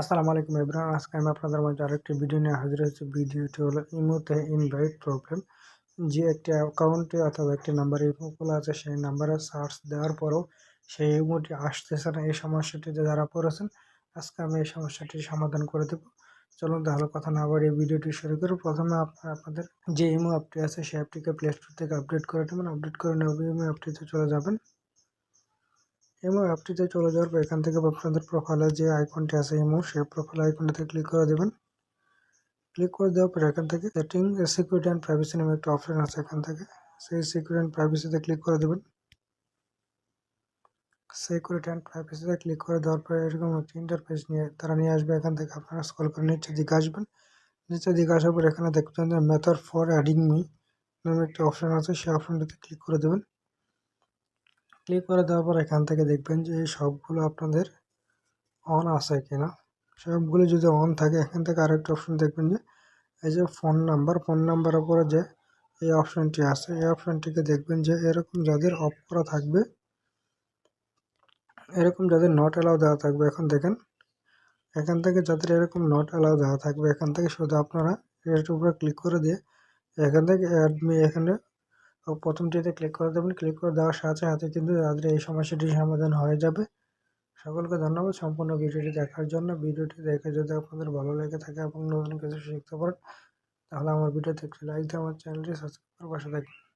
আসসালামু আলাইকুম এভরিওয়ান। আজকে আমি আপনাদের মাঝে আরেকটি ভিডিও নিয়ে হাজির হয়েছি। ভিডিওটি হলো ইমোতে ইনভাইট প্রবলেম যে একটি অ্যাকাউন্টে অথবা একটি নাম্বারে ইমো খোলা আছে, সেই নাম্বারে সার্চ দেওয়ার পরেও সেই ইমোটি আসতেছে না। এই সমস্যাটিতে যারা পড়েছেন, আজকে আমি এই সমস্যাটির সমাধান করে দেব। চলুন তাহলে কথা না বাড়িয়ে ভিডিওটি শুরু করে। প্রথমে আপনার আপনাদের যে ইমো অ্যাপটি আছে, সেই অ্যাপটিকে প্লে স্টোর থেকে আপডেট করে দেবেন আপডেট করে নেবে ইমো অ্যাপটিতে চলে যাবেন। ইমো অ্যাপটিতে চলে যাওয়ার পর এখান থেকে আপনাদের প্রোফাইলে যে আইকনটি আছে এমো, সেই প্রোফাইল আইকনটিতে ক্লিক করে দেবেন। ক্লিক করে দেওয়ার পর এখান থেকে সেটিং সিকিউরিটি অ্যান্ড প্রাইভেসি নামে একটা অপশন আছে এখান থেকে। সেই সিকিউরিটি অ্যান্ড প্রাইভেসিতে ক্লিক করে দেবেন। সিকিউরিটি অ্যান্ড প্রাইভেসিতে ক্লিক করে দেওয়ার পরে এরকম একটি ইন্টারফেস নিয়ে, তারা নিয়ে আসবে এখান থেকে। আপনারা স্কল করে নিচের দিকে আসবেন। নিচের দিকে আসার পর এখানে দেখবেন যে মেথড ফর অ্যাডিং মি নামে একটা অপশন আছে, সেই অপশনটিতে ক্লিক করে দেবেন। ক্লিক করে দেওয়ার পর এখান থেকে দেখবেন যে এই সবগুলো আপনাদের অন আছে কিনা। সবগুলো যদি অন থাকে, এখান থেকে আরেকটা অপশন দেখবেন যে এই যে ফোন নাম্বার ফোন নাম্বারের উপরে যে এই অপশনটি আছে, এই অপশনটিকে দেখবেন যে এরকম যাদের অফ করা থাকবে, এরকম যাদের নট অ্যালাউ দেওয়া থাকবে, এখন দেখেন, এখান থেকে যাদের এরকম নট অ্যালাউ দেওয়া থাকবে, এখান থেকে শুধু আপনারা এর উপরে ক্লিক করে দিয়ে এখান থেকে অ্যাডমি এখানে প্রথমটিতে ক্লিক করে দেবেন ক্লিক করে দেওয়ার সাথে সাথে কিন্তু তাদের এই সমস্যাটির সমাধান হয়ে যাবে। সকলকে ধন্যবাদ সম্পূর্ণ ভিডিওটি দেখার জন্য। ভিডিওটি দেখে যদি আপনাদের ভালো লেগে থাকে এবং নতুন কিছু শিখতে পারেন, তাহলে আমার ভিডিওতে একটি লাইক দিয়ে আমার চ্যানেলটি সাবস্ক্রাইব করে পাশে থাকবেন।